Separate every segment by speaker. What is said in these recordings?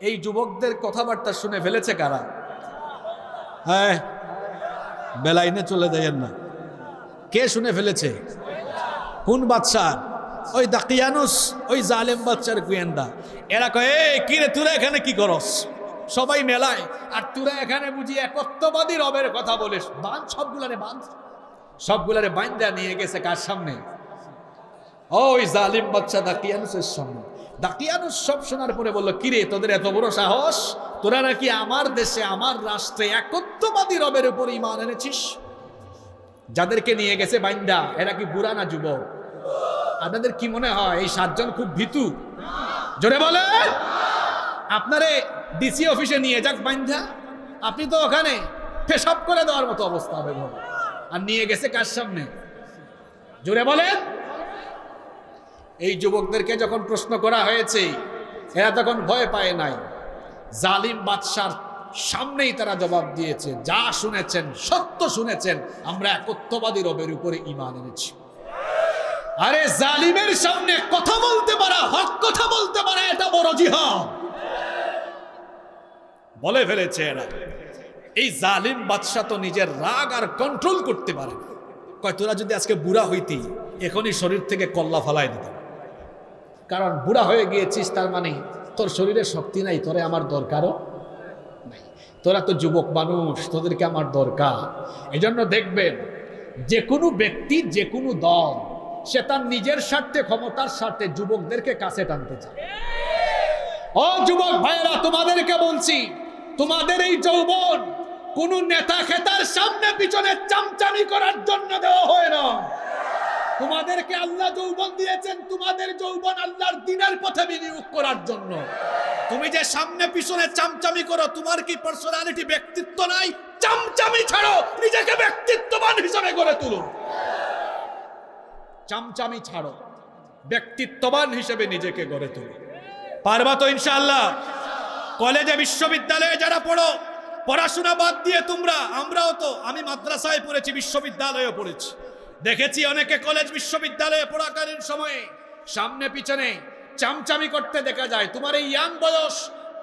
Speaker 1: এই যুবকদের কথাবার্তা শুনে ফেলেছে কারা? হ্যাঁ বেলাইনে চলে যাইয়েন না। কে শুনে ফেলেছে? কোন বাদশাহ? ওই দাকিয়ানুস, ওই জালেম বাচ্চার কুয়েন্দা এরা কয় কি রে, তোরা এখানে কি করস? সবাই মেলায়। আর তোরা এখানে বুঝি একত্ববাদী রবের কথা বলিস। বান সবগুলারে বান সবগুলারে বাইন্দা নিয়ে গেছে কার সামনে? ওই জালিম বাচ্চা দাকিয়ানুসের সামনে। দাকিয়ানুস সব শোনার পরে বলল, কিরে, তোদের এত বড় সাহস? তোরা নাকি আমার দেশে, আমার রাষ্ট্রে একত্ববাদী রবের উপর ইমান এনেছিস? যাদেরকে নিয়ে গেছে বাইন্দা, এরা কি বুড়া না যুবক? আপনাদের কি মনে হয় এই সাতজন খুব ভীতু? জোরে বলে। আপনারে ডিসি অফিসে নিয়ে যাক বাইন্দা। আপনি তো ওখানে পেশাব করে দেওয়ার মতো অবস্থা হবে। আর নিয়ে গেছে কার সামনে? জোরে বলেন। এই যুবকদেরকে যখন প্রশ্ন করা হয়েছে, এরা তখন ভয় পায় নাই। জালিম বাদশার সামনেই তারা জবাব দিয়েছে, যা শুনেছেন, সত্য শুনেছেন, আমরা একত্ববাদী রবের উপরে ইমান এনেছি। আরে জালিমের সামনে কথা বলতে পারা, হক কথা বলতে পারা, এটা বড় জিহাদ। বলে ফেলেছে এরা, এই জালিম বাদশা তো নিজের রাগ আর কন্ট্রোল করতে পারে কয়, তোরা যদি আজকে বুড়া হইতি, এখনই শরীর থেকে কল্লা ফালাই দিতাম। কারণ বুড়া হয়ে গিয়েছিস, তার মানে তোর শরীরে শক্তি নাই, তোরে আমার দরকারও নাই। তোরা তো যুবক মানুষ, তোদেরকে আমার দরকার। এজন্য দেখবেন, যে কোনো ব্যক্তি, যে কোনো দল, সে তার নিজের স্বার্থে, ক্ষমতার স্বার্থে যুবকদেরকে কাছে টানতে চায়। ও যুবক ভাইয়েরা, তোমাদেরকে বলছি, তোমাদের এই যৌবন কোন নেতা খেতার সামনে পিছনে চামচামি করার জন্য দেওয়া হয় না। তোমাদেরকে আল্লাহ যৌবন দিয়েছেন, তোমাদের যৌবন আল্লাহর দিনের পথে বিনিয়োগ করার জন্য। তুমি যে সামনে পিছনে চামচামি করো, তোমার কি পার্সোনালিটি ব্যক্তিত্ব নাই? চামচামি ছাড়ো, নিজেকে ব্যক্তিত্ববান হিসেবে গড়ে তুলো চামচামি ছাড়ো, ব্যক্তিত্ববান হিসেবে নিজেকে গড়ে তুলো পারবা তো ইনশাআল্লাহ? কলেজে, বিশ্ববিদ্যালয়ে যারা পড়ো, পড়াশোনা বাদ দিয়ে তোমরা, আমরাও তো, আমি মাদ্রাসায় পড়েছি, বিশ্ববিদ্যালয়েও পড়েছি। দেখেছি অনেকে কলেজ বিশ্ববিদ্যালয়ে পড়াকালীন সময়ে, সামনে পিছনে চামচামি করতে দেখা যায়। তোমার এই ইয়াং বয়স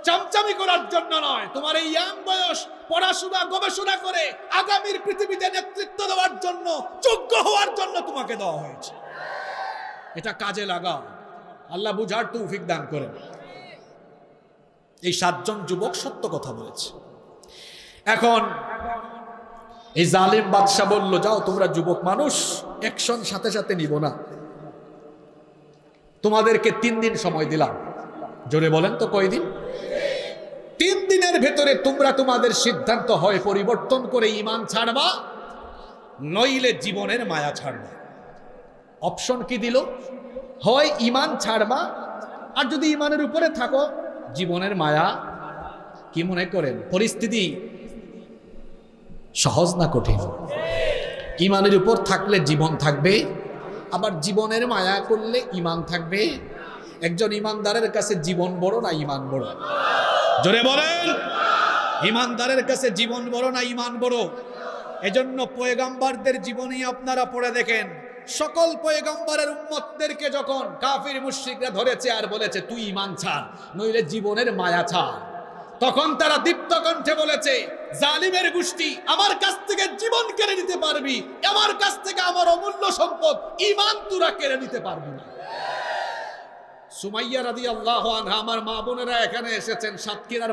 Speaker 1: চামচামি করার জন্য নয়, তোমার এই ইয়াং বয়স পড়াশোনা, গবেষণা করে আগামীর পৃথিবীতে নেতৃত্ব দেওয়ার জন্য, যোগ্য হওয়ার জন্য তোমাকে দেওয়া হয়েছে। এটা কাজে লাগাও। আল্লাহ বুঝার তৌফিক দান করেন। এই সাতজন যুবক সত্য কথা বলেছে। এখন এই জালিম বাদশাহ বলল, যাও, তোমরা যুবক মানুষ অ্যাকশন সাথে সাথে নিব না। তোমাদেরকে তিন দিন সময় দিলাম। জোরে বলেন তো কয়দিন? তিন দিনের ভেতরে তোমরা তোমাদের সিদ্ধান্ত হয় পরিবর্তন করে ইমান ছাড়বা, নইলে জীবনের মায়া ছাড়বা। অপশন কি দিল? হয় ইমান ছাড়বা, আর যদি ইমানের উপরে থাকো, জীবনের মায়া কি মনে করেন? পরিস্থিতি সহজ না কঠিন? ইমানের উপর থাকলে জীবন থাকবে, আবার জীবনের মায়া করলে ইমান থাকবে। একজন ইমানদারের কাছে জীবন বড় না ইমান বড়? জোরে বলেন। ইমানদারের কাছে জীবন বড় না ইমান বড়? এজন্য পয়গাম্বারদের জীবনী আপনারা পড়ে দেখেন। সকল পয়গম্বরের উম্মতদেরকে যখন কাফির মুশরিকরা ধরেছে আর বলেছে, তুই ইমান ছাড়, নইলে জীবনের মায়া ছাড়। তখন তারা দীপ্ত কণ্ঠে বলেছে জালিমের গোষ্ঠী আমার কাছ থেকে জীবন কেড়ে নিতে পারবি, আমার কাছ থেকে আমার অমূল্য সম্পদ ইমান তুরা কেড়ে নিতে পারবি না। সুমাইয়া রাদি আল্লাহ আমার মা বোনেরা এখানে এসেছেন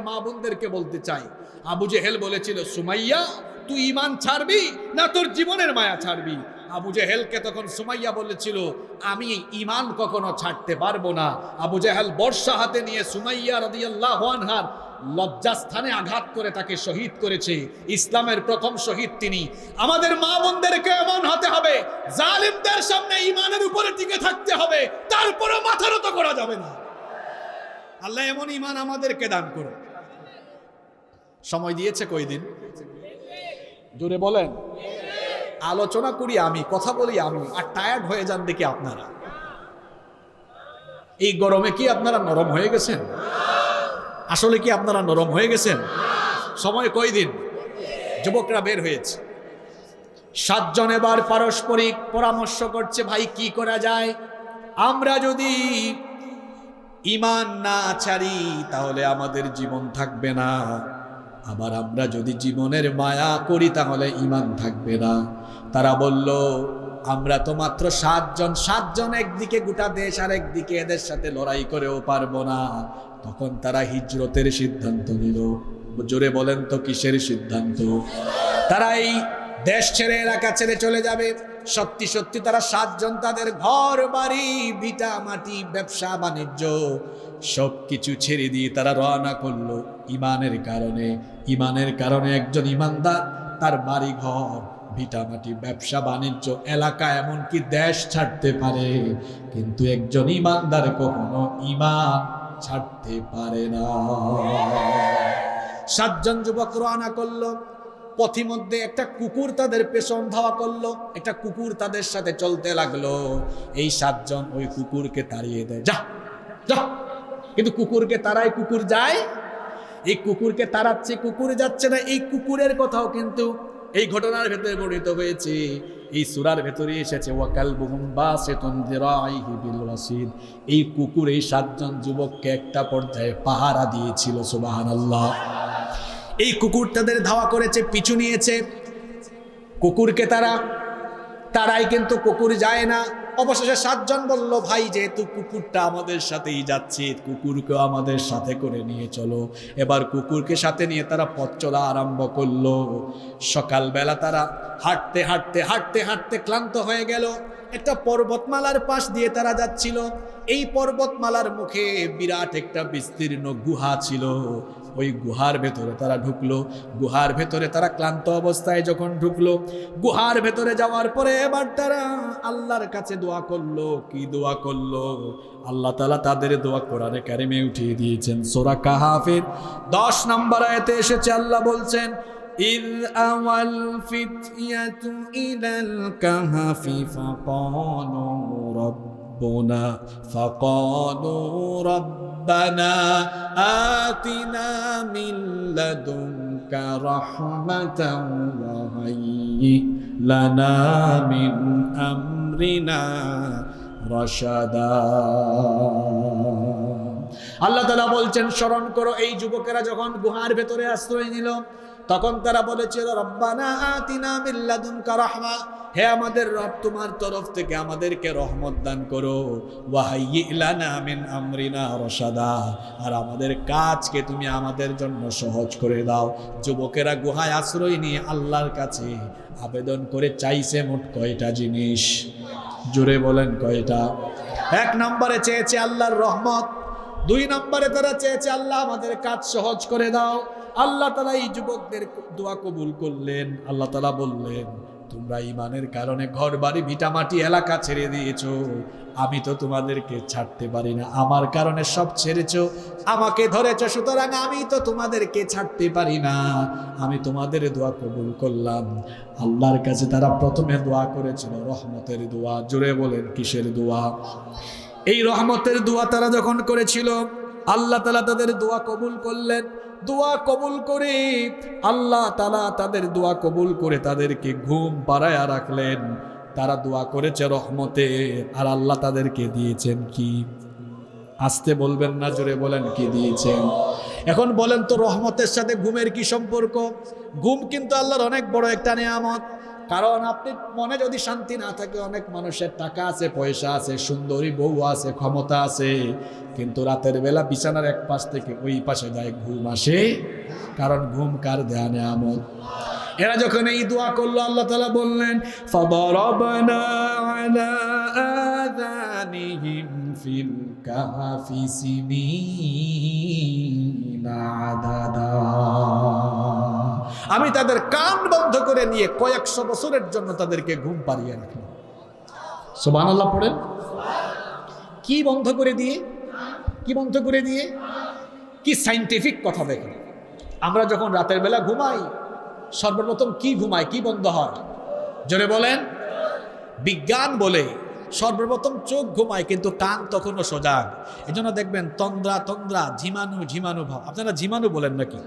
Speaker 1: মা বোনদেরকে বলতে চাই। আবু জেহেল বলেছিল, সুমাইয়া, তুই ইমান ছাড়বি না তোর জীবনের মায়া ছাড়বি? আবু জেহেলকে তখন সুমাইয়া বলেছিল, আমি ইমান কখনো ছাড়তে পারব না। আবু জেহেল বর্ষা হাতে নিয়ে সুমাইয়া রাদিয়াল্লাহু আনহার লজ্জাস্থানে আঘাত করে তাকে শহীদ করেছে। ইসলামের প্রথম শহীদ তিনি। আমাদের মা বোনদেরকে এমন হতে হবে, জালিমদের সামনে ইমানের উপরে টিকে থাকতে হবে তারপরে মাথা নত করা যাবে না। আল্লাহ এমন ইমান আমাদেরকে দান করুন সময় দিয়েছে কয়দিন জোরে বলেন। আলোচনা করি আমি, কথা বলি আমি, আর টায়ার্ড হয়ে যান দেখি আপনারা। এই গরমে কি আপনারা নরম হয়ে গেছেন? আসলে কি আপনারা নরম হয়ে গেছেন? সময় কয়দিন যুবকরা বের হয়েছে। সাতজন এবার পারস্পরিক পরামর্শ করছে, ভাই, কি করা যায়? আমরা যদি ইমান না ছাড়ি, তাহলে আমাদের জীবন থাকবে না। আবার আমরা যদি জীবনের মায়া করি, তাহলে ইমান থাকবে না। তারা বলল, আমরা তো মাত্র সাতজন সাতজন একদিকে গোটা দেশ আর একদিকে এদের সাথে লড়াই করেও পারব না। তখন তারা হিজরতের সিদ্ধান্ত নিল। জোরে বলেন তো, কিসের সিদ্ধান্ত? তারা এই দেশ ছেড়ে এলাকা ছেড়ে চলে যাবে। সত্যি সত্যি তারা সাতজন তাদের ঘর, বাড়ি, ভিটা, মাটি, ব্যবসা, বাণিজ্য সব কিছু ছেড়ে দিয়ে তারা রওনা করল। ইমানের কারণে ইমানের কারণে একজন ইমানদার তার বাড়ি ঘর ভিটামাটি ব্যবসা, বাণিজ্য এলাকা এমনকি দেশ ছাড়তে পারে। কিন্তু একজন ইমানদার কখনো ইমান ছাড়তে পারে না। সাতজন যুবক রওনা করল। পথিমধ্যে একটা কুকুর তাদের পেছন ধাওয়া করল। একটা কুকুর তাদের সাথে চলতে লাগল। এই সাতজন ওই কুকুরকে তাড়িয়ে দেয়। যা যা। কিন্তু কুকুরকে তারাই কুকুর যায়। এই কুকুরকে তাড়াচ্ছে, কুকুর যাচ্ছে না। এই কুকুরের কথাও কিন্তু এই ঘটনার ভেতরে বর্ণিত হয়েছে। এই সুরার ভেতরে এসেছে ওয়াকাল বুহুম বা সেতন ওয়াসিদ। এই কুকুর, এই সাতজন যুবককে একটা পর্যায়ে পাহারা দিয়েছিল সুবাহান আল্লাহ এই কুকুর তাদের ধাওয়া করেছে, পিছু নিয়েছে। কুকুরকে তারা, তারাই কিন্তু কুকুর যায় না। অবশেষে সাতজন বলল, ভাই, যেহেতু কুকুরটা আমাদের সাথেই যাচ্ছে, কুকুরকেও আমাদের সাথে করে নিয়ে চলো। এবার কুকুরকে সাথে নিয়ে তারা পথ চলা আরম্ভ করল। সকালবেলা তারা হাঁটতে হাঁটতে হাঁটতে হাঁটতে ক্লান্ত হয়ে গেল। একটা পর্বতমালার পাশ দিয়ে তারা যাচ্ছিল। এই পর্বতমালার মুখে বিরাট একটা বিস্তীর্ণ গুহা ছিল। ওই গুহার ভেতরে তারা ঢুকলো গুহার ভেতরে তারা ক্লান্ত অবস্থায় যখন ঢুকলো গুহার ভেতরে যাওয়ার পরে এবার তারা আল্লাহর কাছে দোয়া করলো কি দোয়া করলো আল্লাহ তালা তাদের দোয়া কোরআনে কারিমে উঠিয়ে দিয়েছেন সোরা কাহাফের দশ নম্বর আয়তে এসেছে আল্লাহ বলছেন إذ أوى الفتية إلى الكهف فقالوا ربنا فقالوا ربنا آتنا من لدنك رحمة وهيئ لنا من أمرنا رشدا আল্লাহ তালা বলছেন স্মরণ করো এই যুবকেরা যখন গুহার ভেতরে আশ্রয় নিল তখন তারা বলেছিল, রব্বানা রাহমা। হে আমাদের রব, তোমার তরফ থেকে আমাদেরকে রহমত দান করো। আমরিনা রশাদা। আর আমাদের কাজকে তুমি আমাদের জন্য সহজ করে দাও। যুবকেরা গুহায় আশ্রয় নিয়ে আল্লাহর কাছে আবেদন করে চাইছে মোট কয়টা জিনিস? জুড়ে বলেন কয়টা? এক নম্বরে চেয়েছে আল্লাহর রহমত। দুই নম্বরে তারা চেয়েছে, আল্লাহ আমাদের কাজ সহজ করে দাও। আল্লাহ তালা এই যুবকদের দোয়া কবুল করলেন। আল্লাহ তালা বললেন, তোমরা ইমানের কারণে ঘর বাড়ি ভিটামাটি এলাকা ছেড়ে দিয়েছ। আমি তো তোমাদেরকে ছাড়তে পারি না। আমার কারণে সব ছেড়েছ। আমাকে ধরেছ। সুতরাং আমি তো তোমাদেরকে ছাড়তে পারি না। আমি তোমাদের দোয়া কবুল করলাম। আল্লাহর কাছে তারা প্রথমে দোয়া করেছিল, রহমতের দোয়া। জোরে বলেন, কিসের দোয়া? এই রহমতের দোয়া তারা যখন করেছিল আল্লাহ তালা তাদের দোয়া কবুল করলেন। দোয়া কবুল করে আল্লাহ তালা তাদের দোয়া কবুল করে তাদেরকে ঘুম পাড়ায়া রাখলেন। তারা দোয়া করেছে রহমতে, আর আল্লাহ তাদেরকে দিয়েছেন কি? আসতে বলবেন না, জোরে বলেন, কি দিয়েছেন? এখন বলেন তো রহমতের সাথে ঘুমের কি সম্পর্ক? ঘুম কিন্তু আল্লাহর অনেক বড় একটা নিয়ামত। কারণ আপনি মনে যদি শান্তি না থাকে, অনেক মানুষের টাকা আছে, পয়সা আছে, সুন্দরী বউ আছে, ক্ষমতা আছে, কিন্তু রাতের বেলা বিছানার এক পাশ থেকে ওই পাশে যায় ঘুম আসে। কারণ ঘুম কার ধ্যানে নেয়ামত এরা যখন এই দোয়া করল, আল্লাহ তালা বললেন, ফদরবনা ফিল আমি তাদের কান বন্ধ করে নিয়ে কয়েকশো বছরের জন্য তাদেরকে ঘুম পাড়িয়ে রাখলাম। সোবান আল্লাহ পড়েন। কি বন্ধ করে দিয়ে? কি বন্ধ করে দিয়ে? কি সাইন্টিফিক কথা দেখেন। আমরা যখন রাতের বেলা ঘুমাই, সর্বপ্রথম কি ঘুমাই কি বন্ধ হয়? জোরে বলেন। বিজ্ঞান বলে, সর্বপ্রথম চোখ ঘুমায়, কিন্তু কান তখনও সজাগ এই জন্য দেখবেন তন্দ্রা তন্দ্রা ঝিমানু ঝিমানু ভাব। আপনারা ঝিমানু বলেন নাকি?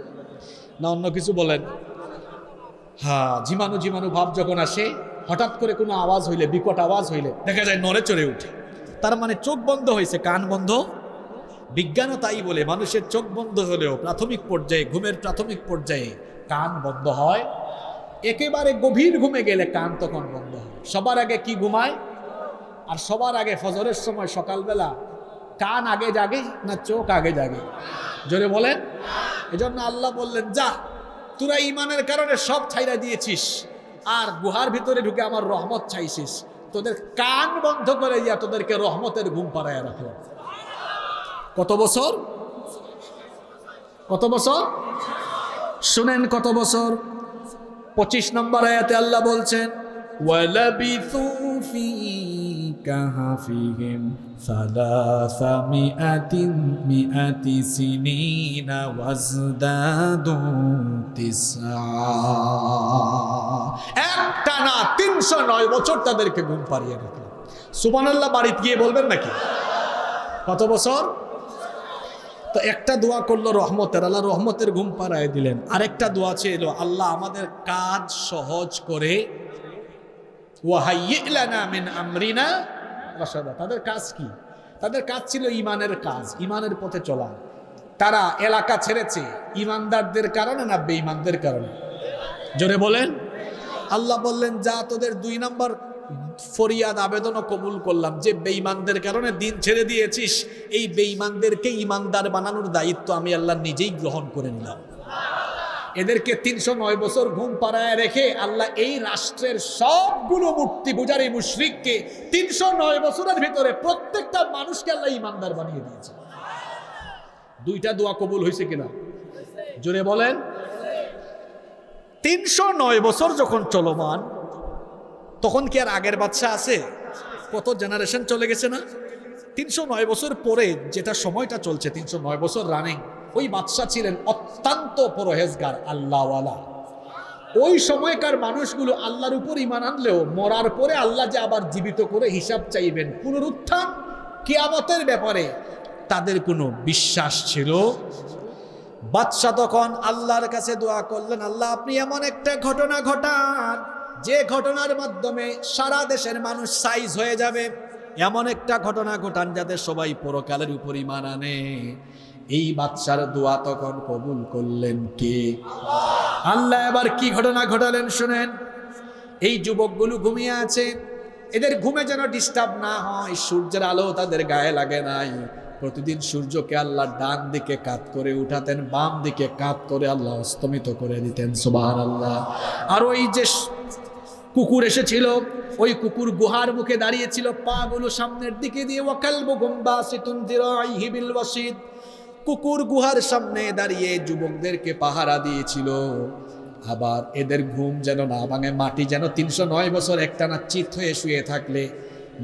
Speaker 1: না অন্য কিছু বলেন? হ্যাঁ ঝিমানু ঝিমানু ভাব যখন আসে, হঠাৎ করে কোনো আওয়াজ হইলে, বিকট আওয়াজ হইলে, দেখা যায় নড়ে চড়ে উঠে। তার মানে চোখ বন্ধ হয়েছে, কান বন্ধ। বিজ্ঞানও তাই বলে, মানুষের চোখ বন্ধ হলেও প্রাথমিক পর্যায়ে, ঘুমের প্রাথমিক পর্যায়ে কান বন্ধ হয়। একেবারে গভীর ঘুমে গেলে কান তখন বন্ধ হয়। সবার আগে কি ঘুমায়? আর সবার আগে ফজরের সময় সকালবেলা কান আগে জাগে না চোখ আগে জাগে? জোরে বলেন। এজন্য আল্লাহ বললেন, যা, তোরা ইমানের কারণে সব ছাইরা দিয়েছিস, আর গুহার ভিতরে ঢুকে আমার রহমত চাইছিস। তোদের কান বন্ধ করে দিয়া তোদেরকে রহমতের ঘুম পাড়ায় রাখল কত বছর? কত বছর? শুনেন, কত বছর? পঁচিশ নম্বর আয়াতে আল্লাহ বলছেন ওয়ালাবি كَهْفِهِمْ ثَلَاثَمِائَةٍ مِائَةِ سِنِينَ وَازْدَادُوا تِسْعًا একটা না তিনশো নয় বছর তাদেরকে ঘুম পাড়িয়ে রাখলো সুবহানাল্লাহ বাড়িতে গিয়ে বলবেন নাকি কত বছর তো একটা দোয়া করলো রহমতের আল্লাহ রহমতের ঘুম পাড়ায় দিলেন আরেকটা দোয়া ছিল আল্লাহ আমাদের কাজ সহজ করে ওয়াহাইয়িলানা মিন আমরিনা রাশাদা তাদের কাজ কি? তাদের কাজ ছিল ইমানের কাজ, ইমানের পথে চলা। তারা এলাকা ছেড়েছে ইমানদারদের কারণে না বেঈমানদের কারণে? জোরে বলেন। আল্লাহ বললেন, যা তোদের দুই নম্বর ফরিয়াদ, আবেদনও কবুল করলাম। যে বেঈমানদের কারণে দিন ছেড়ে দিয়েছিস, এই বেঈমানদেরকে ইমানদার বানানোর দায়িত্ব আমি আল্লাহ নিজেই গ্রহণ করে নিলাম। এদেরকে তিনশো নয় বছর ঘুম পাড়ায় রেখে আল্লাহ এই রাষ্ট্রের সবগুলো মূর্তি পূজারী মুশরিককে তিনশো নয় বছরের ভিতরে প্রত্যেকটা মানুষকে আল্লাহ ইমানদার বানিয়ে দিয়েছে। দুইটা দোয়া কবুল হয়েছে কিনা? জোরে বলেন। তিনশো নয় বছর যখন চলমান, তখন কি আর আগের বাচ্চা আছে? কত জেনারেশন চলে গেছে না? তিনশো নয় বছর পরে যেটা সময়টা চলছে, তিনশো নয় বছর রানিং ওই বাদশা ছিলেন অত্যন্ত পরহেজগার, আল্লাহওয়ালা। ওই সময়কার মানুষগুলো আল্লাহর উপর ইমান আনলেও মরার পরে আল্লাহ যে আবার জীবিত করে হিসাব চাইবেন, পুনরুত্থান কিয়ামতের ব্যাপারে তাদের কোনো বিশ্বাস ছিল? বাদশাহ তখন আল্লাহর কাছে দোয়া করলেন, আল্লাহ, আপনি এমন একটা ঘটনা ঘটান, যে ঘটনার মাধ্যমে সারা দেশের মানুষ সাইজ হয়ে যাবে। এমন একটা ঘটনা ঘটান যাতে সবাই পরকালের উপর ইমান আনে। এই বাচ্চার দোয়া তখন কবুল করলেন কে? আল্লাহ, এবার কি ঘটনা ঘটালেন শুনেন। এই যুবকগুলো ঘুমিয়ে আছে। এদের ঘুমে যেন ডিস্টার্ব না হয়, সূর্যের আলো তাদের গায়ে লাগে নাই। প্রতিদিন সূর্যকে আল্লাহ ডান দিকে কাত করে উঠাতেন, বাম দিকে কাত করে আল্লাহ অস্তমিত করে দিতেন সুবাহ আল্লাহ আর ওই যে কুকুর এসেছিল, ওই কুকুর গুহার মুখে দাঁড়িয়েছিল পা গুলো সামনের দিকে দিয়ে ওয়াকাল বুগুম্বা সিতুন জিরাইহি বিল ওয়াসিদ কুকুর গুহার সামনে দাঁড়িয়ে যুবকদেরকে পাহারা দিয়েছিল। আবার এদের ঘুম যেন না ভাঙে, মাটি যেন তিনশো নয় বছর একটানা চিত হয়ে শুয়ে থাকলে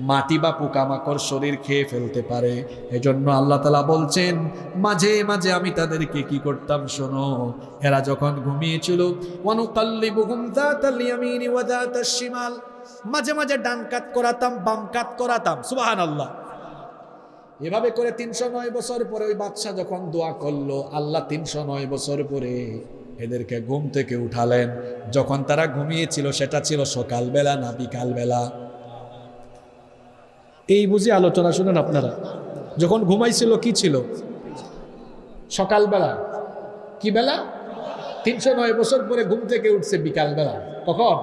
Speaker 1: মাটি বা পোকামাকড় শরীর খেয়ে ফেলতে পারে। এজন্য আল্লাহ তালা বলছেন, মাঝে মাঝে আমি তাদেরকে কি করতাম শোনো, এরা যখন ঘুমিয়েছিল যাতাশ শিমাল মাঝে মাঝে ডান কাত করাতাম, বাম কাত করাতাম। সুবহানাল্লাহ। এভাবে করে তিনশো নয় বছর পরে ওই বাদশা যখন দোয়া করল, আল্লাহ তিনশো নয় বছর পরে এদেরকে ঘুম থেকে উঠালেন। যখন তারা ঘুমিয়েছিল, সেটা ছিল সকালবেলা না বিকালবেলা? এই বুঝি আলোচনা শুনেন আপনারা? যখন ঘুমাইছিল, কি ছিল? সকালবেলা। কি বেলা? তিনশো নয় বছর পরে ঘুম থেকে উঠছে বিকালবেলা। কখন?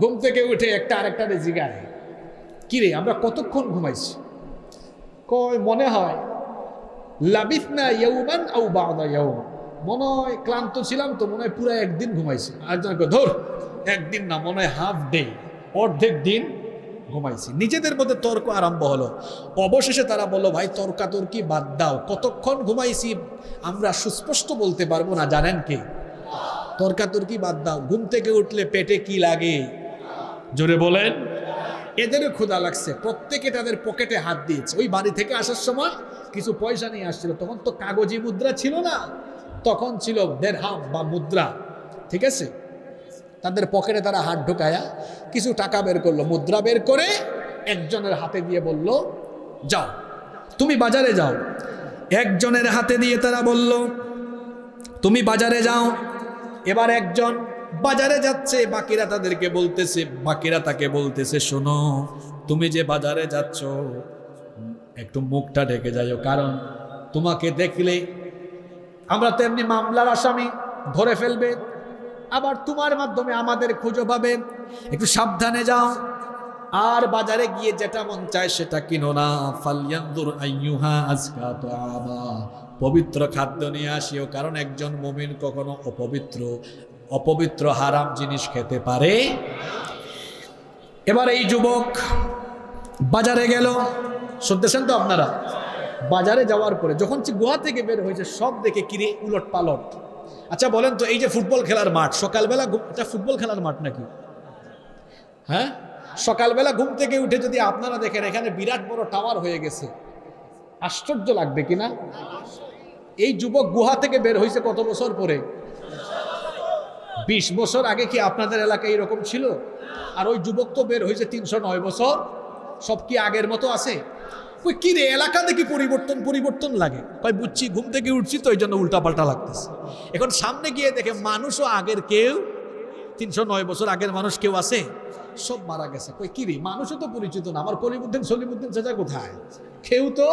Speaker 1: ঘুম থেকে উঠে একটা আরেকটা জিগায়। কি রে আমরা কতক্ষণ ঘুমাইছি? কয়, মনে হয় ইয়ৌমান আউ মনে হয় ক্লান্ত ছিলাম তো, মনে হয় পুরো একদিন ঘুমাইছি। আরেকজন ধর, একদিন না, মনে হয় হাফ ডে অর্ধেক দিন ঘুমাইছি। নিজেদের মধ্যে তর্ক আরম্ভ হলো। অবশেষে তারা বলল, ভাই, তর্কাতর্কি বাদ দাও, কতক্ষণ ঘুমাইছি আমরা সুস্পষ্ট বলতে পারব না, জানেন কি? তর্কাতর্কি বাদ দাও, ঘুম থেকে উঠলে পেটে কি লাগে? জোরে বলেন। এদেরও ক্ষুধা লাগছে। প্রত্যেকে তাদের পকেটে হাত দিয়েছে। ওই বাড়ি থেকে আসার সময় কিছু পয়সা নিয়ে আসছিল। তখন তো কাগজি মুদ্রা ছিল না। তখন ছিল দেড়হাম বা মুদ্রা। ঠিক আছে? তাদের পকেটে তারা হাত ঢোকায়া কিছু টাকা বের করল। মুদ্রা বের করে একজনের হাতে দিয়ে বলল, যাও, তুমি বাজারে যাও। একজনের হাতে দিয়ে তারা বলল, তুমি বাজারে যাও। এবার একজন বাজারে যাচ্ছে, বাকিরা তাদেরকে বলতেছে, বাকিরা তাকে বলতেছে, শোনো, তুমি যে বাজারে যাচ্ছ, একটু মুখটা ঢেকে যাও কারণ তোমাকে দেখলে আমরা তো এমনি মামলার আসামি ধরে ফেলবে, আবার তোমার মাধ্যমে আমাদের খুঁজে পাবে। একটু সাবধানে যাও। আর বাজারে গিয়ে যেটা মন চায় সেটা কিনো না। ফালিয়ান্দুর আইয়ুহা আজকা তো পবিত্র খাদ্য নিয়ে আসিও, কারণ একজন মুমিন কখনো অপবিত্র অপবিত্র হারাম জিনিস খেতে পারে। এবার এই যুবক বাজারে গেল। শুনতেছেন তো আপনারা? বাজারে যাওয়ার পরে যখন গুহা থেকে বের হয়েছে, সব দেখে কিরে উলট পালট। আচ্ছা বলেন তো এই যে ফুটবল খেলার মাঠ, সকালবেলা এটা ফুটবল খেলার মাঠ নাকি? হ্যাঁ? সকালবেলা ঘুম থেকে উঠে যদি আপনারা দেখেন, এখানে বিরাট বড় টাওয়ার হয়ে গেছে। আশ্চর্য লাগবে কিনা এই যুবক গুহা থেকে বের হয়েছে কত বছর পরে? বিশ বছর আগে কি আপনাদের এলাকায় এরকম ছিল? আর ওই যুবক তো বের হয়েছে তিনশো নয় বছর। সব কি আগের মতো আছে? ওই কি রে, এলাকা দেখি পরিবর্তন পরিবর্তন লাগে। কয় বুঝছি, ঘুম থেকে উঠছি তো ওই জন্য উল্টাপাল্টা লাগতেছে। এখন সামনে গিয়ে দেখে মানুষও আগের কেউ, তিনশো নয় বছর আগের মানুষ কেউ আছে? সব মারা গেছে। কই, কি রে, মানুষও তো পরিচিত না। আমার কলিমুদ্দিন, সলিমুদ্দিন সেটা কোথায়? কেউ তো?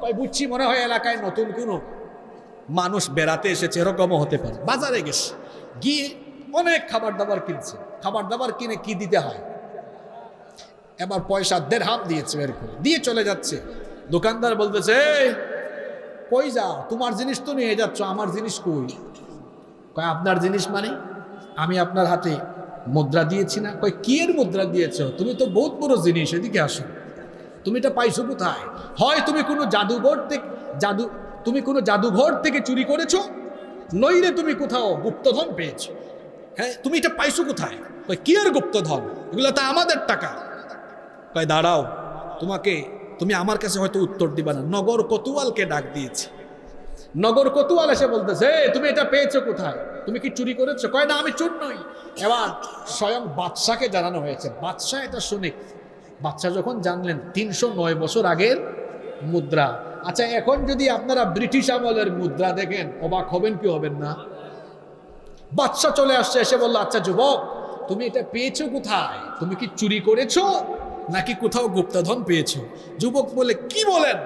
Speaker 1: কয় বুঝছি, মনে হয় এলাকায় নতুন কোনো মানুষ বেড়াতে এসেছে, এরকমও হতে পারে। বাজারে গেছে গিয়ে অনেক খাবার দাবার কিনছে। খাবার দাবার কিনে কি দিতে হয়? এবার পয়সা দেড় হাত দিয়েছে বের করে। দিয়ে চলে যাচ্ছে। দোকানদার বলতেছে কই যাও? তোমার জিনিস তো নিয়ে যাচ্ছ, আমার জিনিস কই? কয়, আপনার জিনিস মানে? আমি আপনার হাতে মুদ্রা দিয়েছি না? কয়, কি এর মুদ্রা দিয়েছ? তুমি তো বহুত বড় জিনিস, এদিকে আসো। তুমি এটা পাইছো কোথায়? হয় তুমি কোনো জাদুঘর থেকে জাদু তুমি কোনো জাদুঘর থেকে চুরি করেছ? নইলে তুমি কোথাও গুপ্তধন পেয়েছ। হ্যাঁ তুমি এটা পাইছো কোথায়? কয় কি আর গুপ্তধন? এগুলো তো আমাদের টাকা। কয় দাঁড়াও তোমাকে তুমি আমার কাছে হয়তো উত্তর দিবা না। নগর কতুয়ালকে ডাক দিয়েছে। নগর কতুয়াল এসে বলতেছে "এই, তুমি এটা পেয়েছ কোথায়? তুমি কি চুরি করেছ? কয় না আমি চুর নই। এবার স্বয়ং বাদশাকে জানানো হয়েছে। বাদশাহ এটা শুনে। বাচ্চা যখন জানলেন তিনশো নয় বছর আগের মুদ্রা আচ্ছা এখন যদি আপনারা ব্রিটিশ আমলের মুদ্রা দেখেন, অবাক হবেন কি হবেন না? বাচ্চা চলে আসছে, এসে বলল আচ্ছা যুবক, তুমি এটা পেয়েছ কোথায়? তুমি কি চুরি করেছ? নাকি কোথাও গুপ্তধন পেয়েছ? যুবক বলে, কি বলেন?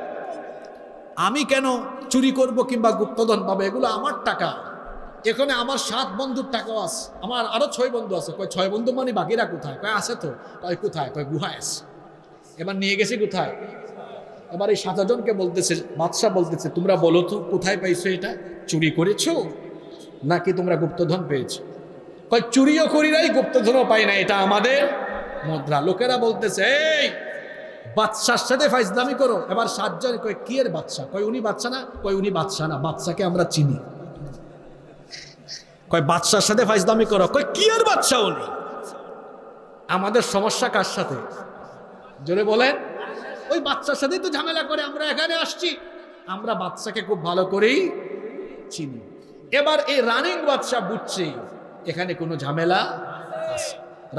Speaker 1: আমি কেন চুরি করব কিংবা গুপ্তধন পাবো? এগুলো আমার টাকা। এখানে আমার সাত বন্ধুর টাকাও আছে আমার আরও ছয় বন্ধু আছে। কয়, ছয় বন্ধু মানে বাকিরা কোথায়? কয়, আছে তো। কয়, কোথায়? কয় গুহায় আছে। এবার নিয়ে গেছি কোথায়? এবার এই সাতজনকে বলতেছে, বাদশাহ বলতেছে, তোমরা বলো তো, কোথায় পাইছো এটা? চুরি করেছ? নাকি তোমরা গুপ্তধন পেয়েছ? কয় চুরিও করি নাই গুপ্তধনও পাই না এটা আমাদের মুদ্রা। লোকেরা বলতেছে, এই, বাদশার সাথে ফাইজলামি করো। এবার সাতজন কয়, কি এর বাদশা কয়, উনি বাচ্চা না? কয়, উনি বাদশা না বাচ্চাকে আমরা চিনি। কয়, বাদশার সাথে ফাইজলামি করো। কয়, কি আর বাচ্চা উনি? আমাদের সমস্যা কার সাথে? জোরে বলেন। ওই বাচ্চার সাথেই তো ঝামেলা করে, আমরা এখানে আসছি। আমরা বাচ্চাকে খুব ভালো করেই চিনি। এবার এই রানিং বাদশা বুঝছে, এখানে কোনো ঝামেলা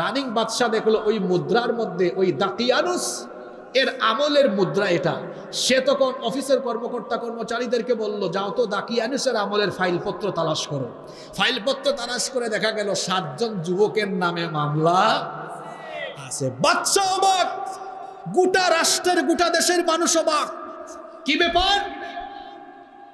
Speaker 1: রানিং বাদশা দেখল ওই মুদ্রার মধ্যে, ওই দাকিয়ানুস এর আমলের মুদ্রা এটা। সে তখন অফিসের কর্মকর্তা কর্মচারীদেরকে বলল, যাও তো দাকিয়ানুসের আমলের ফাইলপত্র তালাশ করো। ফাইলপত্র তালাশ করে দেখা গেল সাতজন যুবকের নামে মামলা আছে। বাচ্চা অবাক! গোটা রাষ্ট্রের, গোটা দেশের মানুষ অবাক। কি ব্যাপার?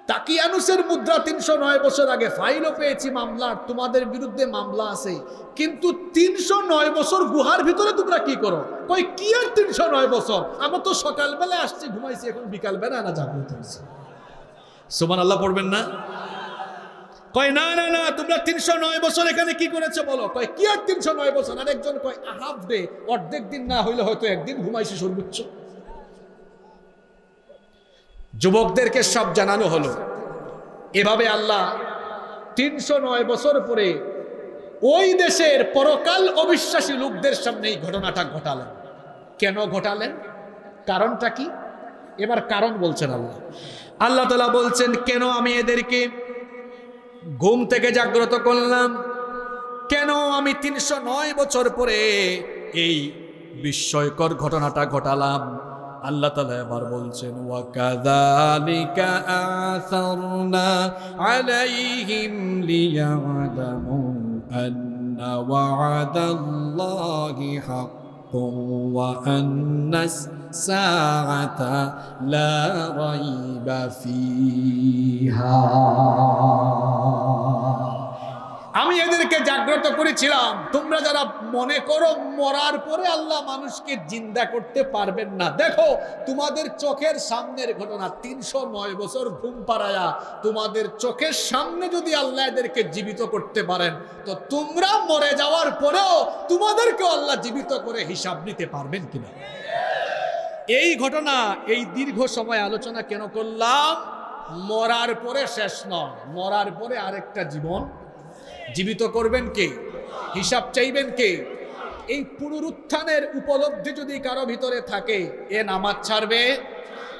Speaker 1: তাকিয়ানুসের মুদ্রা তিনশো নয় বছর আগে ফাইলও পেয়েছি মামলার, তোমাদের বিরুদ্ধে মামলা আছে। কিন্তু তিনশো নয় বছর গুহার ভিতরে তোমরা কি করো? কই, কি আর তিনশো নয় বছর? আমরা তো সকালবেলা আসছি, ঘুমাইছি, এখন বিকালবেলা না জাগ্রত হয়েছি সুমান আল্লাহ পড়বেন না? কয়, না না না, তোমরা তিনশো নয় বছর এখানে কি করেছ? বলো। কয়, কি আর তিনশো নয় বছর? আরেকজন কয় হাফ ডে অর্ধেক দিন না হইলে হয়তো একদিন ঘুমাইছি সর্বোচ্চ। যুবকদেরকে সব জানানো হলো। এভাবে আল্লাহ তিনশো নয় বছর পরে ওই দেশের পরকাল অবিশ্বাসী লোকদের সামনে এই ঘটনাটা ঘটালেন। কেন ঘটালেন? কারণটা কি? এবার কারণ বলছেন আল্লাহ। আল্লাহ তালা বলছেন, কেন আমি এদেরকে ঘুম থেকে জাগ্রত করলাম। কেন আমি তিনশো নয় বছর পরে এই বিস্ময়কর ঘটনাটা ঘটালাম? আল্লাহ তালা এবার বলছেন ওয়াকাদালিকা আলাইহিম وأن الساعة لا ريب فيها. আমি এদেরকে জাগ্রত করেছিলাম। তোমরা যারা মনে করো মরার পরে আল্লাহ মানুষকে জিন্দা করতে পারবেন না। দেখো, তোমাদের চোখের সামনের ঘটনা, তিনশো নয় বছর ঘুম পাড়ায়া তোমাদের চোখের সামনে যদি আল্লাহ এদেরকে জীবিত করতে পারেন, তো তোমরা মরে যাওয়ার পরেও তোমাদেরকে আল্লাহ জীবিত করে হিসাব নিতে পারবেন কিনা? এই ঘটনা, এই দীর্ঘ সময় আলোচনা কেন করলাম? মরার পরে শেষ নয়, মরার পরে আরেকটা জীবন জীবিত করবেন কে? হিসাব চাইবেন কে? এই পুনরুত্থানের উপলব্ধি যদি কারও ভিতরে থাকে, এ নামাজ ছাড়বে,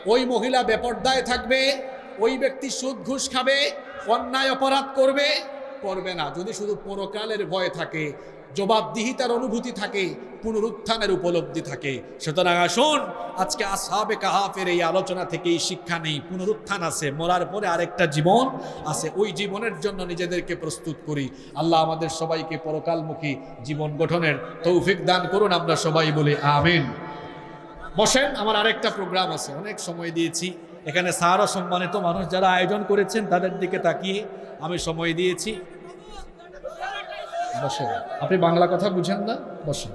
Speaker 1: ওই মহিলা বেপর্দায় থাকবে, ওই ব্যক্তি সুদ ঘুষ খাবে, অন্যায় অপরাধ করবে করবে না। যদি শুধু পরকালের ভয় থাকে জবাবদিহিতার অনুভূতি থাকে, পুনরুত্থানের উপলব্ধি থাকে। সুতরাং আসুন, আজকে আসহাবে কাহাফের এই আলোচনা থেকে এই শিক্ষা নেই, পুনরুত্থান আছে, মরার পরে আরেকটা জীবন আছে, ওই জীবনের জন্য নিজেদেরকে প্রস্তুত করি। আল্লাহ আমাদের সবাইকে পরকালমুখী জীবন গঠনের তৌফিক দান করুন, আমরা সবাই বলি আমিন। বসেন, আমার আরেকটা প্রোগ্রাম আছে, অনেক সময় দিয়েছি। এখানে সারও সম্মানিত মানুষ যারা আয়োজন করেছেন, তাদের দিকে তাকিয়ে আমি সময় দিয়েছি। বসেন আপনি বাংলা কথা বুঝেন না বসেন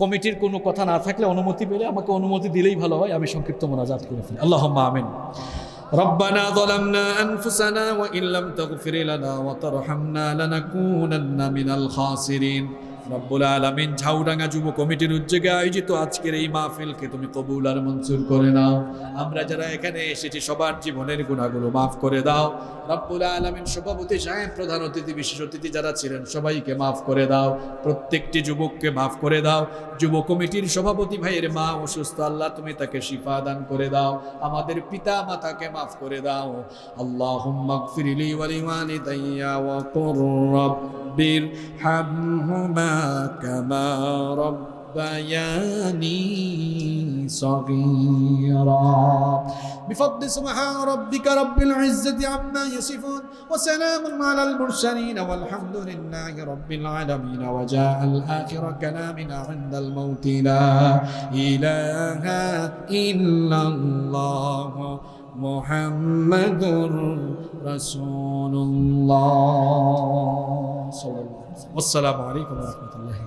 Speaker 1: কমিটির কোনো কথা না থাকলে অনুমতি পেলে আমাকে অনুমতি দিলেই ভালো হয় আমি সংক্ষিপ্ত মোনাজাত করে ফেলি আল্লাহ আমিন ربنا ظلمنا أنفسنا وإن لم تغفر لنا وترحمنا لنكونن من الخاسرين রব্বুল আলমিন ঝাউডাঙ্গা যুব কমিটির উদ্যোগে আয়োজিত আজকের এই মাহফিলকে তুমি কবুল আর মঞ্জুর করে নাও। আমরা যারা এখানে এসেছি, সবার জীবনের গুণাগুলো মাফ করে দাও। রব্বুল আলমিন সভাপতি সাহেব, প্রধান অতিথি, বিশেষ অতিথি যারা ছিলেন, সবাইকে মাফ করে দাও। প্রত্যেকটি যুবককে মাফ করে দাও। যুব কমিটির সভাপতি ভাইয়ের মা অসুস্থ, আল্লাহ তুমি তাকে শিফা দান করে দাও। আমাদের পিতা মাতাকে মাফ করে দাও। আল্লাহ ফিরিলি ওয়ালিওয়ালিদাইয়া ওয়া কুর রব্বির হামহুমা কামা ربياني صغيرا. بفضل سبحان ربك رب العزة عما يصفون وسلام على المرسلين والحمد لله رب العالمين. وجاء الآخر كلامنا عند الموت لا إله إلا الله محمد رسول الله. صلى الله عليه وسلم. والسلام عليكم ورحمة الله.